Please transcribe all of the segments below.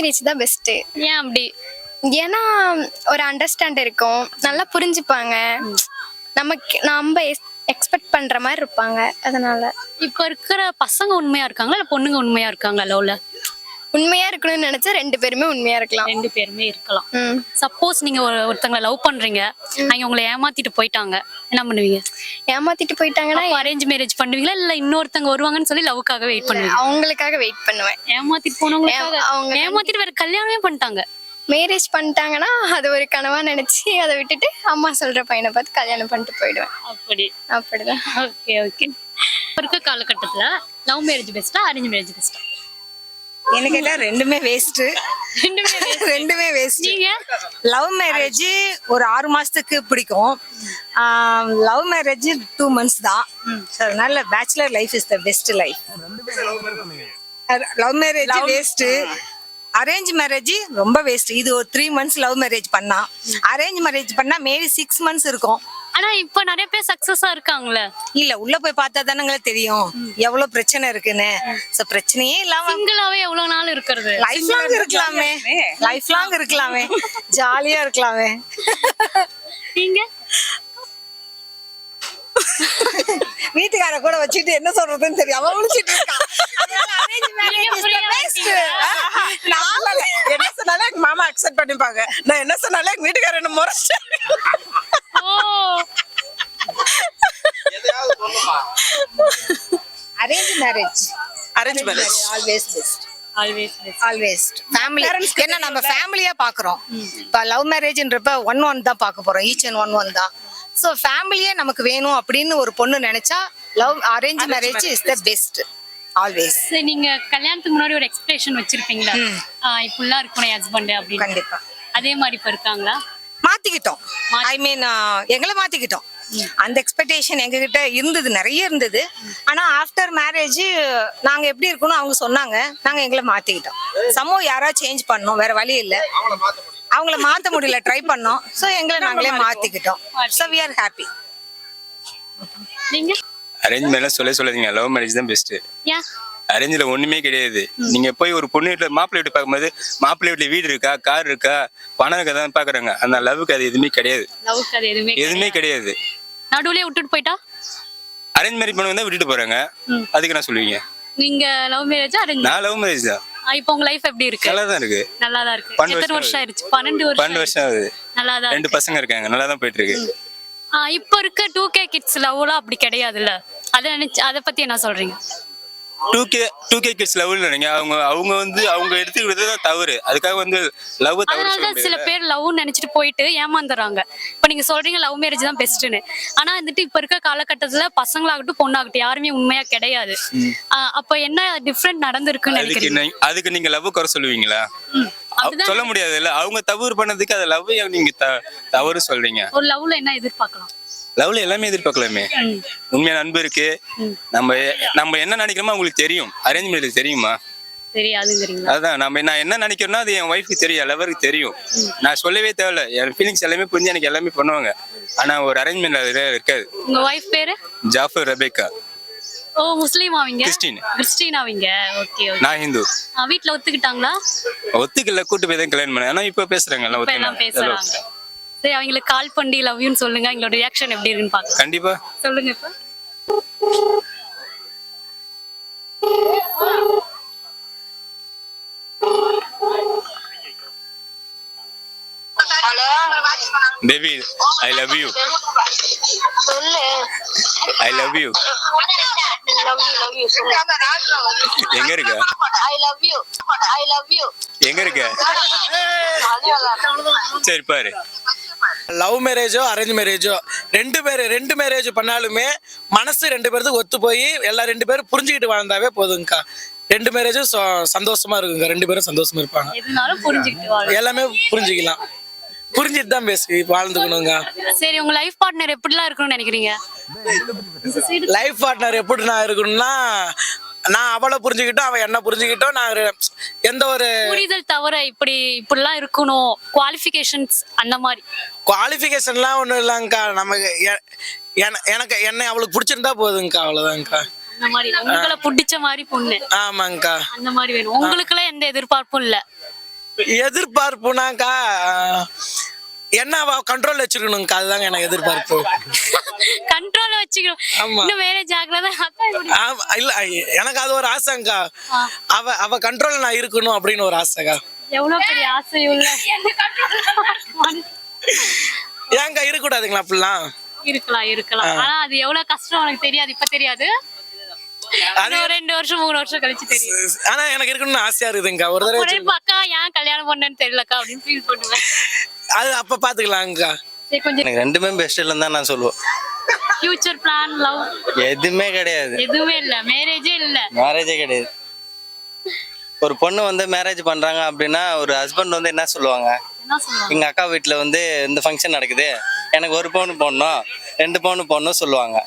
Marriage தான் best ஏன் அப்படி? ஏன்னா ஒரு அண்டர்ஸ்டாண்ட் இருக்கும். நல்லா புரிஞ்சுப்பாங்க. நமக்கு நம்ம எக்ஸ்பெக்ட் பண்ற மாதிரி இருப்பாங்க. அதனால. இப்ப இருக்கிற பசங்க உண்மையா இருக்காங்களா? இல்ல பொண்ணுங்க உண்மையா இருக்காங்களா லவ்ல உண்மையா இருக்கணும்னு நினைச்சா ரெண்டு பேருமே உண்மையா இருக்கலாம். ரெண்டு பேருமே இருக்கலாம். சப்போஸ் நீங்க ஒரு ஒருத்தங்களை லவ் பண்றீங்க. அவங்க உங்களை ஏமாத்திட்டு போயிட்டாங்க. என்ன பண்ணுவீங்க? ஏமாத்திட்டு போயிட்டாங்கன்னா அரேஞ்ச் மேரேஜ் பண்ணுவீங்களா? இல்ல இன்னொருத்தங்க வருவாங்கன்னு சொல்லி லவ்க்காக வெயிட் பண்ணுவீங்க அவங்களுக்காக வெயிட் பண்ணுவேன். ஏமாத்திட்டு போனவங்களுக்காக? அவங்க ஏமாத்திட்டு வேற கல்யாணமே பண்ணிட்டாங்க. மேரேஜ் பண்ணிட்டாங்கன்னா அது ஒரு கனவா நினைச்சு அதை விட்டுட்டு அம்மா சொல்ற பையனை பார்த்து கல்யாணம் பண்ணிட்டு போயிடுவேன். அப்படி. அப்படிதான். ஓகே ஓகே இப்ப இருக்க காலகட்டத்துல லவ் மேரேஜ் பெஸ்டா அரேஞ்ச் மேரேஜ் பெஸ்டா எனக்கு கேட்டா ரெண்டுமே வேஸ்ட் ரெண்டுமே ரெண்டுமே வேஸ்ட் லவ் மேரேஜ் ஒரு ஆறு மாசத்துக்கு பிடிக்கும். லவ் மேரேஜ் டூ மந்த்ஸ் தான். அதனால bachelor life is the best life love marriage waste arrange marriage ரொம்ப வேஸ்ட் இது ஒரு த்ரீ மந்த்ஸ் லவ் மேரேஜ் பண்ணா. அரேஞ்ச் மேரேஜ் பண்ணா மேபி சிக்ஸ் மந்த்ஸ் இருக்கும். ஆனா இப்ப நிறைய பேர் சக்சஸா இருக்காங்களே இல்ல உள்ள போய் பார்த்தா தானங்களே தெரியும். எவ்வளவு பிரச்சனை இருக்குன்னு. சோ பிரச்சனையே இல்லாம சிங்கிளாவே எவ்வளவு நாள் இருக்கிறது? லைஃப் லாங் இருக்கலாமே. லைஃப் லாங் இருக்கலாமே. ஜாலியா இருக்கலாமே. நீங்க? வீட்டுக்கார கூட வச்சுட்டு என்ன சொல்றதுன்னு தெரியாம. முடிச்சிட்டு இருக்கான். என்ன சொன்னாலும் எங்க மாமா அக்செப்ட் பண்ணிப்பாங்க. நான் என்ன சொன்னாலும் எங்க வீட்டுக்காரர் என்ன முறைச்சு ஓ arrange marriage arrange marriage always best always family ஏன்னா நம்ம ஃபேமிலியா பாக்குறோம். இப்ப லவ் மேரேஜ்ன்றப்ப ஒன் ஒன் தான் பார்க்க போறோம். ஈச் அண்ட் ஒன் ஒன் தான். ஸோ ஃபேமிலியே நமக்கு வேணும் அப்படின்னு ஒரு பொண்ணு நினைச்சா love arrange marriage is the best always நீங்க கல்யாணத்துக்கு முன்னாடி ஒரு எக்ஸ்பிரஷன் வச்சிருப்பீங்களா? ஆஹ் இப்படிலாம் இருக்கணும் ஹஸ்பண்ட் அப்படின்னு. கண்டிப்பா. அதே மாதிரி இப்ப இருக்காங்களா? மாத்திக்கிட்டோம். ஐ மீன் எங்களை மாத்திக்கிட்டோம். அந்த எக்ஸ்பெக்டேஷன் எங்ககிட்ட இருந்தது நிறைய இருந்தது. ஆனா ஆஃப்டர் மேரேஜ் நாங்க எப்படி இருக்கணும் அவங்க சொன்னாங்க. நாங்க எங்களை மாத்திக்கிட்டோம். சமூகம் யாராவது சேஞ்ச் பண்ணோம் வேற வழி இல்ல. அவங்கள மாத்த முடியல ட்ரை பண்ணோம். சோ எங்களை நாங்களே மாத்திக்கிட்டோம். சோ வி ஆர் ஹாப்பி நீங்க? அரேஞ்ச் மேரேஜ் சொல்ல சொல்லாதீங்க. லவ் மேரேஜ் தான் பெஸ்ட் அரேஞ்சில் ஒண்ணுமே கிடையாது. நீங்க போய் ஒரு பொண்ணு வீட்டுல மாப்பிள்ளை வீட்டு பார்க்கும்போது மாப்பிள்ளை வீட்டுல வீடு இருக்கா கார் இருக்கா பணம் இருக்கா தான் பாக்குறாங்க அந்த லவ்வுக்கு அது எதுவுமே கிடையாது. எதுவுமே கிடையாது. நடுவுலயே விட்டுட்டு போயிட்டா? அரேஞ்ச் மேரேஜ் பண்ணவங்க விட்டுட்டு போறாங்க. அதுக்கு நான் சொல்லுவீங்க. நீங்க லவ் மேரேஜ் அரேஞ்ச் நான் லவ் மேரேஜ் தான். இப்போ உங்க லைஃப் எப்படி இருக்கு? நல்லா தான் இருக்கு. நல்லா தான் இருக்கு எத்தனை வருஷம் ஆயிருச்சு? பன்னெண்டு வருஷம் பன்னெண்டு வருஷம் ஆகுது. நல்லா தான் ரெண்டு பசங்க இருக்காங்க. நல்லா தான் போயிட்டு இருக்கு. இப்ப இருக்க டூ கே கிட்ஸ் லவ்லாம் அப்படி கிடையாதுல்ல? அதை நினைச்சு அதை பத்தி என்ன சொல்றீங்க? Two K two K kids லவ்ல நினைங்க. அவங்க அவங்க வந்து அவங்க எடுத்துக்கிறது தான் தவறு. அதுக்காக வந்து லவ் அதனாலதான் சில பேர் லவ் நினைச்சிட்டு போயிட்டு ஏமாந்துறாங்க இப்ப நீங்க சொல்றீங்க லவ் மேரேஜ் தான் பெஸ்ட்னு ஆனா வந்துட்டு இப்ப இருக்க காலகட்டத்துல பசங்களாகட்டும் பொண்ணாகட்டும் யாருமே உண்மையா கிடையாது. அப்ப என்ன டிஃப்ரெண்ட் நடந்திருக்குன்னு அதுக்கு நினைக்கிறீங்க? அதுக்கு நீங்க லவ் குறை சொல்லுவீங்களா? சொல்ல முடியாது இல்ல. அவங்க தவறு பண்ணதுக்கு அதை லவ் நீங்க தவறு சொல்றீங்க. ஒரு லவ்ல என்ன எதிர்பார்க்கலாம்? லவ்ல எல்லாமே எதிர்பார்க்கலாமே. உண்மையான அன்பு இருக்கு. நம்ம நம்ம என்ன நினைக்கிறோமோ அவங்களுக்கு தெரியும். அரேஞ்ச் மேரேஜ் தெரியுமா? அதான் நம்ம நான் என்ன நினைக்கிறேனோ அது என் ஒய்ஃபுக்கு தெரியும் லவருக்கு தெரியும். நான் சொல்லவே தேவையில்ல. என் ஃபீலிங்ஸ் எல்லாமே புரிஞ்சு எனக்கு எல்லாமே பண்ணுவாங்க. ஆனா ஒரு அரேஞ்ச்மெண்ட் இருக்காது. உங்க ஒய்ஃப் பேரு? ஜாஃபர் ரபேக்கா ஓ முஸ்லீம் ஆவீங்க கிறிஸ்டின். கிறிஸ்டின் ஆவீங்க ஓகே. நான் ஹிந்து. வீட்ல ஒத்துக்கிட்டாங்களா? ஒத்துக்கல கூட்டு போய் தான் கல்யாணம் பண்ணேன். ஆனா இப்ப பேசுறாங்க எல்லாம் ஒத்துக்கினாங்க. பேசுறாங்க. சரி அவங்களுக்கு கால் பண்ணி லவ் யூன்னு சொல்லுங்க. எங்களோட ரியாக்ஷன் எப்படி இருக்குன்னு பாக்கலாம் கண்டிப்பா. சொல்லுங்க இப்ப. பேபி ஐ லவ் யூ சொல்லு. I love you love you love you சொல்லு. எங்க இருக்க? I love you I love you எங்க இருக்க? சரி பாரு. லவ் மேரேஜோ அரேஞ்ச் மேரேஜோ ரெண்டு பேர் ரெண்டு மேரேஜ் பண்ணாலுமே மனசு ரெண்டு பேர்த்துக்கு ஒத்து போய் எல்லா ரெண்டு பேரும் புரிஞ்சுக்கிட்டு வாழ்ந்தாவே போதுங்கக்கா. ரெண்டு மேரேஜும் சந்தோஷமா இருக்குங்க ரெண்டு பேரும் சந்தோஷமா இருப்பாங்க. எல்லாமே புரிஞ்சுக்கலாம். புரிஞ்சுட்டு தான் பேசி வாழ்ந்துக்கணுங்க சரி உங்க லைஃப் பார்ட்னர் எப்படிலாம் இருக்கணும்னு நினைக்கிறீங்க? லைஃப் பார்ட்னர் எப்படி நான் இருக்கணும்னா நான் அவளை புரிஞ்சுக்கிட்டோம் அவன் என்ன புரிஞ்சுக்கிட்டோம். நான் எந்த ஒரு புரிதல் தவிர இப்படி இப்படிலாம் இருக்கணும். குவாலிஃபிகேஷன்ஸ் அந்த மாதிரி. குவாலிஃபிகேஷன்லாம் ஒன்றும் இல்லைங்கக்கா. நமக்கு எனக்கு என்னை அவளுக்கு பிடிச்சிருந்தா போதுங்கக்கா அவ்வளோதாங்கக்கா அந்த மாதிரி. உங்களை பிடிச்ச மாதிரி பொண்ணு. ஆமாங்கக்கா. அந்த மாதிரி வேணும். உங்களுக்குலாம் எந்த எதிர்பார்ப்பும் இல்ல? எதிர்பார்ப்புனாக்கா என்ன கண்ட்ரோல் வச்சிருக்கணும்க்கா அதுதாங்க எனக்கு எதிர்பார்ப்பு. கண்ட்ரோல இன்னும் மேரேஜ் ஆகலதான் இல்ல எனக்கு அது ஒரு ஆசைங்கா அவ அவ கண்ட்ரோல் நான் இருக்கணும் அப்படின்னு ஒரு ஆசைக்கா எவ்வளவு பெரிய ஆசை உள்ள? ஏங்க இருக்கக்கூடாதுங்களா அப்படிலாம்? இருக்கலாம் இருக்கலாம். ஆனா அது எவ்வளவு கஷ்டம் உனக்கு தெரியாது இப்ப தெரியாது. ரெண்டு வருஷம் மூணு வருஷம் கழிச்சு தெரியும். ஆனா எனக்கு இருக்கணும்னு ஆசையா இருக்குதுங்கக்கா ஒரு தடவை அக்கா ஏன் கல்யாணம் பண்ணேன்னு தெரியலக்கா அப்படின்னு ஃபீல் பண்ணுவேன். அது அப்ப எனக்கு ரெண்டுமே பெஸ்ட் இல்லைன்னு தான் நான் சொல்லுவேன். ஃபியூச்சர் பிளான் லவ் எதுவுமே கிடையாது. எதுவுமே இல்ல. மேரேஜே இல்ல. மேரேஜே கிடையாது. ஒரு பொண்ணு வந்து மேரேஜ் பண்றாங்க அப்படின்னா ஒரு ஹஸ்பண்ட் வந்து என்ன சொல்லுவாங்க? எங்க அக்கா வீட்ல வந்து இந்த ஃபங்க்ஷன் நடக்குது. எனக்கு ஒரு பவுன் போடணும் ரெண்டு பவுன் போடணும் சொல்லுவாங்க.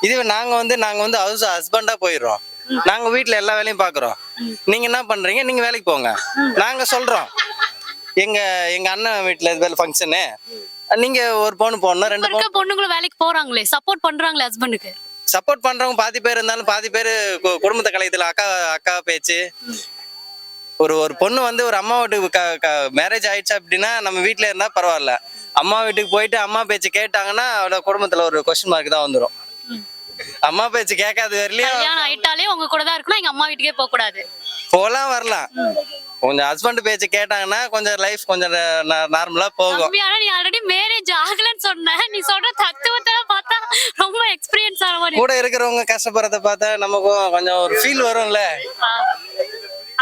இதுவே நாங்க வந்து நாங்க வந்து ஹவுஸ் ஹஸ்பண்டா போயிடுறோம். நாங்க வீட்ல எல்லா வேலையும் பாக்குறோம். நீங்க என்ன பண்றீங்க? நீங்க வேலைக்கு போங்க. நாங்க சொல்றோம். எங்க எங்க அண்ணன் வீட்ல இது வேலை ஃபங்க்ஷனு நீங்க ஒரு பவுன் போடணும் ரெண்டு பவுன் பொண்ணுங்களும் வேலைக்கு போறாங்களே சப்போர்ட் பண்றாங்களே ஹஸ்பண்டுக்கு சப்போர்ட் பண்றவங்க பாதி பேர் இருந்தாலும் பாதி பேர் குடும்பத்தை கலையத்துல அக்கா அக்கா பேச்சு. ஒரு ஒரு பொண்ணு வந்து ஒரு அம்மா வீட்டுக்கு மேரேஜ் ஆயிடுச்சு அப்படின்னா நம்ம வீட்ல இருந்தா பரவாயில்ல. அம்மா வீட்டுக்கு போயிட்டு அம்மா பேச்சு கேட்டாங்கன்னா அவளோட குடும்பத்துல ஒரு கொஸ்டின் மார்க் தான் வந்துடும் அம்மா பேச்சு கேட்காத கல்யாணம் ஆயிட்டாலே உங்க கூட தான் இருக்கணும் எங்க அம்மா வீட்டுக்கே போக கூடாது போலாம் வரலாம். கொஞ்சம் ஹஸ்பண்ட் பேச்சு கேட்டாங்கன்னா கொஞ்சம் லைஃப் கொஞ்சம் நார்மலா போகும். ஆனா நீ ஆல்ரெடி மேரேஜ் ஆகலன்னு சொன்ன. நீ சொல்ற தத்துவத்தை பார்த்தா ரொம்ப எக்ஸ்பீரியன்ஸ் ஆன மாதிரி கூட இருக்கிறவங்க கஷ்டப்படுறத பார்த்தா நமக்கும் கொஞ்சம் ஒரு ஃபீல் வரும்ல.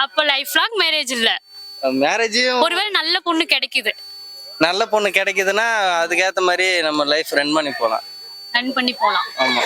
அப்ப லைஃப் லாங் மேரேஜ் இல்ல. மேரேஜையும் ஒருவேளை நல்ல பொண்ணு கிடைக்குது. நல்ல பொண்ணு கிடைக்குதுன்னா அதுக்கேத்த மாதிரி நம்ம லைஃப் ரன் பண்ணி போலாம். ரன் பண்ணி போலாம். ஆமா.